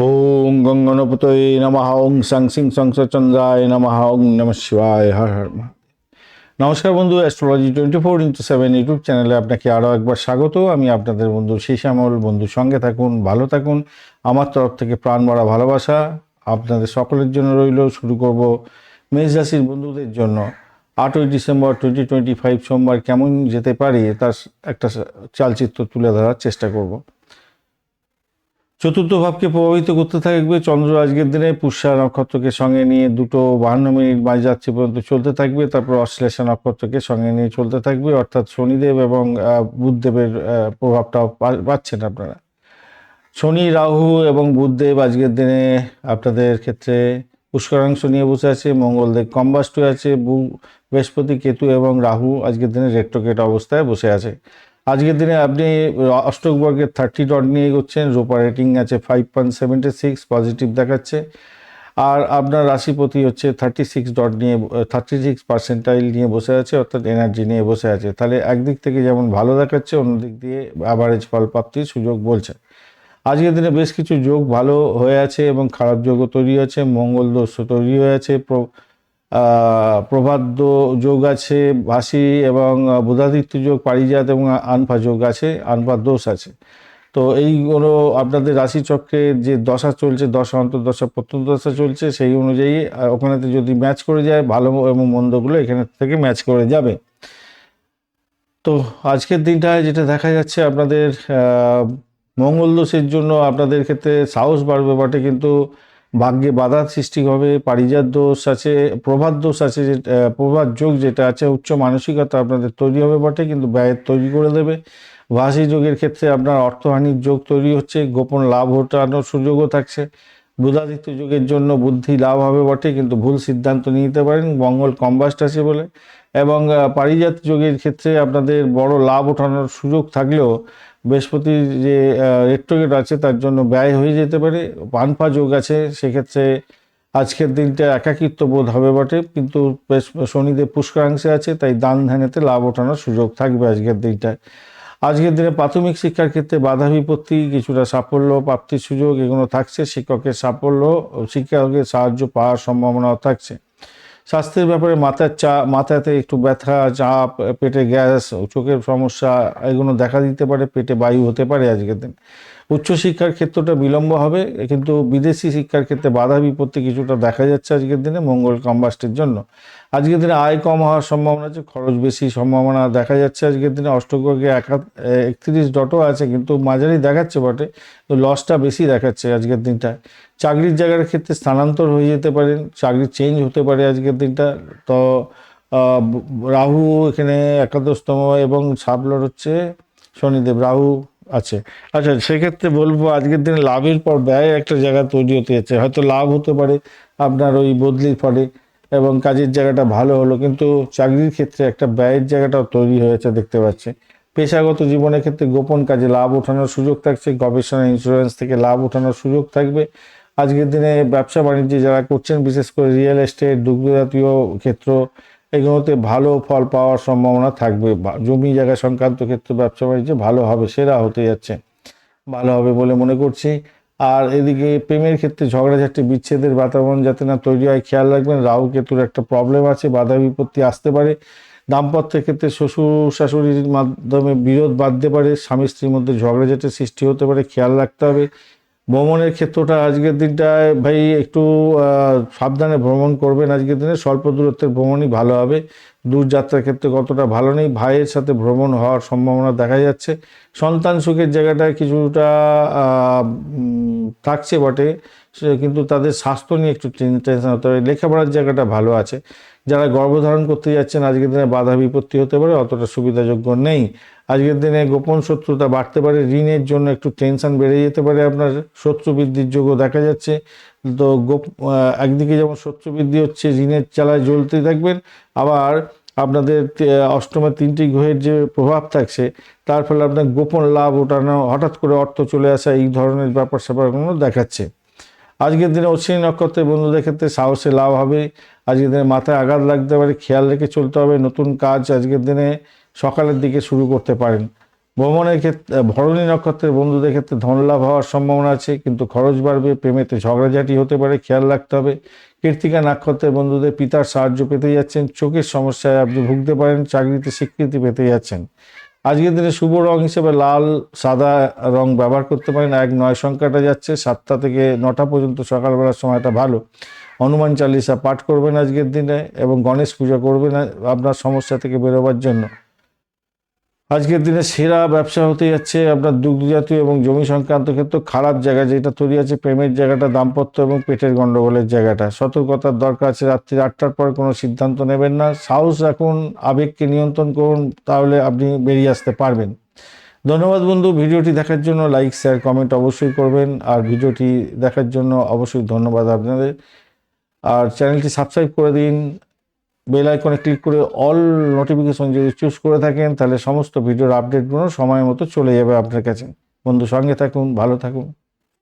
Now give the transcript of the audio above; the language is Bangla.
ওম গঙ্গনপতয়ে নমঃ ওং সাং সিং সংসচন্দ্রায় নমঃ ওং নম শিবায় হর হর। নমস্কার বন্ধু astrology twenty four into seven YouTube চ্যানেলে আপনাকে আরও একবার স্বাগত। আমি আপনাদের বন্ধু শ্যামল বন্ধুর সঙ্গে থাকুন, ভালো থাকুন। আমার তরফ থেকে প্রাণ ভরা ভালোবাসা আপনাদের সকলের জন্য রইল। শুরু করব মেষ রাশির বন্ধুদের জন্য। আটই ডিসেম্বর টোয়েন্টি টোয়েন্টি ফাইভ সোমবার কেমন যেতে পারে, তার একটা চালচিত্র তুলে ধরার চেষ্টা করব। চতুর্থ ভাবকে প্রভাবিত করতে থাকবে চন্দ্র আজকের দিনে পুষ্যা নক্ষত্রকে সঙ্গে নিয়ে দুটো বাহান্ন মিনিট যাচ্ছে পর্যন্ত চলতে থাকবে। তারপর অশ্লেষা নক্ষত্রকে সঙ্গে নিয়ে চলতে থাকবে। অর্থাৎ শনিদেব এবং বুধদেবের প্রভাবটাও পাচ্ছেন আপনারা। শনি, রাহু এবং বুধদেব আজকের দিনে আপনাদের ক্ষেত্রে পুষ্করাংশ নিয়ে বসে আছে। মঙ্গলদেব কম্বাস্ট আছে। বৃহস্পতি, কেতু এবং রাহু আজকের দিনে রেট্রোকেট অবস্থায় বসে আছে। আজকের দিনে আপনি অষ্টক বর্গের থার্টি ডট নিয়ে এগোচ্ছেন, রোপা রেটিং আছে five point seventy six positive দেখাচ্ছে। আর আপনার রাশিপতি হচ্ছে থার্টি সিক্স ডট নিয়ে থার্টি সিক্স পার্সেন্টাইল নিয়ে বসে আছে, অর্থাৎ এনার্জি নিয়ে বসে আছে। তাহলে একদিক থেকে যেমন ভালো দেখাচ্ছে, অন্যদিক দিয়ে অ্যাভারেজ ফল প্রাপ্তির সুযোগ বলছে। আজকের দিনে বেশ কিছু যোগ ভালো হয়ে আছে এবং খারাপ যোগও তৈরি হয়েছে, মঙ্গল দোষ তৈরি হয়ে আছে প্রবাদ্য যোগ আছে, ভাসি এবং বুধাদিত্য যোগ, পারিজাত এবং আনফা যোগ আছে আনফা দোষ আছে। তো এইগুলো আপনাদের রাশিচক্রে যে দশা চলছে, দশা অন্তর্দশা, প্রত্যন্তদশা চলছে, সেই অনুযায়ী ওখানেতে যদি ম্যাচ করে যায়, ভালো এবং মন্দগুলো এখানে থেকে ম্যাচ করে যাবে। তো আজকের দিনটায় যেটা দেখা যাচ্ছে আপনাদের মঙ্গল দোষের জন্য আপনাদের ক্ষেত্রে সাহস বাড়বে বটে, কিন্তু ভাগ্যে বাধার সৃষ্টি হবে, পারিজাত দোষ আছে, প্রভাত দোষ আছে, যে প্রভাত যোগ যেটা আছে, উচ্চ মানসিকতা আপনাদের তৈরি হবে বটে, কিন্তু ব্যয়ের তৈরি করে দেবে। ভাষী যোগের ক্ষেত্রে আপনার অর্থহানির যোগ তৈরি হচ্ছে, গোপন লাভ ঘটানোর সুযোগও থাকছে। বুধাদিত্য যুগের জন্য বুদ্ধি লাভ হবে বটে, কিন্তু ভুল সিদ্ধান্ত নিতে পারেন, মঙ্গল কম্বাস্ট আছে বলে। এবং পারিজাত যোগের ক্ষেত্রে আপনাদের বড় লাভ ওঠানোর সুযোগ থাকলেও বৃহস্পতির যে রেট্রোগেট আছে, তার জন্য ব্যয় হয়ে যেতে পারে। পানপা যোগ আছে, সেক্ষেত্রে আজকের দিনটা একাকিত্ব বোধ হবে বটে। কিন্তু শনিদেব পুষ্করাংশে আছে, তাই দান ধ্যানেতে লাভ ওঠানোর সুযোগ থাকবে আজকের দিনটায়। আজকের দিনে প্রাথমিক শিক্ষার ক্ষেত্রে বাধা বিপত্তি, কিছুটা সাফল্য প্রাপ্তির সুযোগ এগুলো থাকছে। শিক্ষকের সাফল্য শিক্ষকের সাহায্য পাওয়ার সম্ভাবনাও থাকছে। স্বাস্থ্যের ব্যাপারে মাথার চা, মাথাতে একটু ব্যথা, চাপ, পেটে গ্যাস, চোখের সমস্যা, এগুলো দেখা দিতে পারে, পেটে বায়ু হতে পারে আজকের দিন। উচ্চশিক্ষার ক্ষেত্রটা বিলম্ব হবে, কিন্তু বিদেশি শিক্ষার ক্ষেত্রে বাধা বিপত্তি কিছুটা দেখা যাচ্ছে আজকের দিনে মঙ্গল কম্বাস্টের জন্য। আজকের দিনে আয় কম হওয়ার সম্ভাবনা আছে, খরচ বেশি সম্ভাবনা দেখা যাচ্ছে আজকের দিনে অষ্টগ্রহে একা একত্রিশ ডটও আছে, কিন্তু মাঝারি দেখাচ্ছে বটে তো লসটা বেশি দেখাচ্ছে আজকের দিনটা চাকরির জায়গার ক্ষেত্রে স্থানান্তর হয়ে যেতে পারেন চাকরি চেঞ্জ হতে পারে আজকের দিনটা। তো রাহু এখানে একাদশতম এবং সাবলর হচ্ছে শনিদেব। রাহু আছে। আচ্ছা সেক্ষেত্রে বলব আজকের দিনে লাভের পর ব্যয় একটা জায়গা তৈরি হতে যাচ্ছে। হয়তো লাভ হতে পারে আপনার ওই বদলির ফলে এবং কাজের জায়গাটা ভালো হলো, কিন্তু চাকরির ক্ষেত্রে একটা ব্যয়ের জায়গাটাও তৈরি হয়েছে দেখতে পাচ্ছি। পেশাগত জীবনের ক্ষেত্রে গোপন কাজে লাভ ওঠানোর সুযোগ থাকছে, গবেষণা ইন্স্যুরেন্স থেকে লাভ ওঠানোর সুযোগ থাকবে। আজকের দিনে ব্যবসা বাণিজ্যে যারা করছেন, বিশেষ করে রিয়েল এস্টেট দুগ্ধ জাতীয় ক্ষেত্র এগুলোতে ভালো ফল পাওয়ার সম্ভাবনা থাকবে। জমি জায়গা সংক্রান্ত ক্ষেত্রে ব্যবসা বাণিজ্য ভালো হবে, সেরা হতে যাচ্ছে। ভালো হবে বলে মনে করছি। আর এদিকে প্রেমের ক্ষেত্রে ঝগড়াঝাটি বিচ্ছেদের বাতাবরণ যাতে না তৈরি হয়, খেয়াল রাখবেন, রাহু কেতুর একটা প্রবলেম আছে, বাধা বিপত্তি আসতে পারে। দাম্পত্যের ক্ষেত্রে শ্বশুর শাশুড়ির মাধ্যমে বিরোধ বাঁধতে পারে স্বামী স্ত্রীর মধ্যে ঝগড়াঝাটির সৃষ্টি হতে পারে, খেয়াল রাখতে হবে। ভ্রমণের ক্ষেত্রটা আজকের দিনটায় ভাই একটু সাবধানে ভ্রমণ করবেন আজকের দিনে। স্বল্প দূরত্বের ভ্রমণই ভালো হবে। দূরযাত্রার ক্ষেত্রে কতটা ভালো নেই। ভাইয়ের সাথে ভ্রমণ হওয়ার সম্ভাবনা দেখা যাচ্ছে। সন্তান সুখের জায়গাটায় কিছুটা থাকছে বটে। কিন্তু তাদের স্বাস্থ্য নিয়ে একটু টেনশন হতে হবে। লেখাপড়ার জায়গাটা ভালো আছে। যারা গর্ভধারণ করতে যাচ্ছেন, আজকের দিনে বাধা বিপত্তি হতে পারে, অতটা সুবিধাযোগ্য নেই। আজকের দিনে গোপন শত্রুতা বাড়তে পারে, ঋণের জন্য একটু টেনশন বেড়ে যেতে পারে আপনার শত্রু বৃদ্ধির যোগও দেখা যাচ্ছে। তো গোপ একদিকে যেমন শত্রু বৃদ্ধি হচ্ছে, ঋণের চালায় জ্বলতে থাকবেন, আবার আপনাদের অষ্টমের তিনটি গ্রহের যে প্রভাব থাকছে, তার ফলে আপনার গোপন লাভ ওঠানো, হঠাৎ করে অর্থ চলে আসা এই ধরনের ব্যাপার স্যাপারগুলো দেখাচ্ছে। আজকের দিনে অশ্বিনী নক্ষত্রের বন্ধুদের ক্ষেত্রে সাহসে লাভ হবে। আজকের দিনে মাথায় আঘাত লাগতে পারে, খেয়াল রেখে চলতে হবে। নতুন কাজ আজকের দিনে সকালের দিকে শুরু করতে পারেন। ভ্রমণের ক্ষেত্রে ভরণী নক্ষত্রের বন্ধুদের ক্ষেত্রে ধনলাভ হওয়ার সম্ভাবনা আছে, কিন্তু খরচ বাড়বে, প্রেমেতে ঝগড়াঝাটি হতে পারে, খেয়াল রাখতে হবে। কীর্তিকা নক্ষত্রের বন্ধুদের পিতার সাহায্য পেতে যাচ্ছেন, চোখের সমস্যায় আপনি ভুগতে পারেন, চাকরিতে স্বীকৃতি পেতে যাচ্ছেন। আজকের দিনে শুভ রং হিসেবে লাল, সাদা রং ব্যবহার করতে পারেন। এক নয় সংখ্যাটা যাচ্ছে, সাতটা থেকে নটা পর্যন্ত সকালবেলার সময়টা ভালো। হনুমান চালিসা পাঠ করবেন আজকের দিনে এবং গণেশ পূজা করবেন আপনার সমস্যা থেকে বেরোবার জন্য। আজকের দিনে সেরা ব্যবসা হতে যাচ্ছে আপনার দুগ্ধ জাতীয় এবং জমি সংক্রান্ত ক্ষেত্রে। খারাপ জায়গা যেটা তৈরি আছে, প্রেমের জায়গাটা, দাম্পত্য এবং পেটের গন্ডগোলের জায়গাটা। সতর্কতার দরকার আছে, রাত্রি আটটার পর কোনো সিদ্ধান্ত নেবেন না। সাহস রাখুন, আবেগকে নিয়ন্ত্রণ করুন, তাহলে আপনি বেরিয়ে আসতে পারবেন। ধন্যবাদ বন্ধু, ভিডিওটি দেখার জন্য লাইক, শেয়ার, কমেন্ট অবশ্যই করবেন। আর ভিডিওটি দেখার জন্য অবশ্যই ধন্যবাদ আপনাদের। আর চ্যানেলটি সাবস্ক্রাইব করে দিন। বেল আইকনে ক্লিক করে অল নোটিফিকেশন যদি চুজ করে থাকেন, তাহলে সমস্ত ভিডিওর আপডেটগুলো সময় মতো চলে যাবে আপনার কাছে। বন্ধু, সঙ্গে থাকুন, ভালো থাকুন।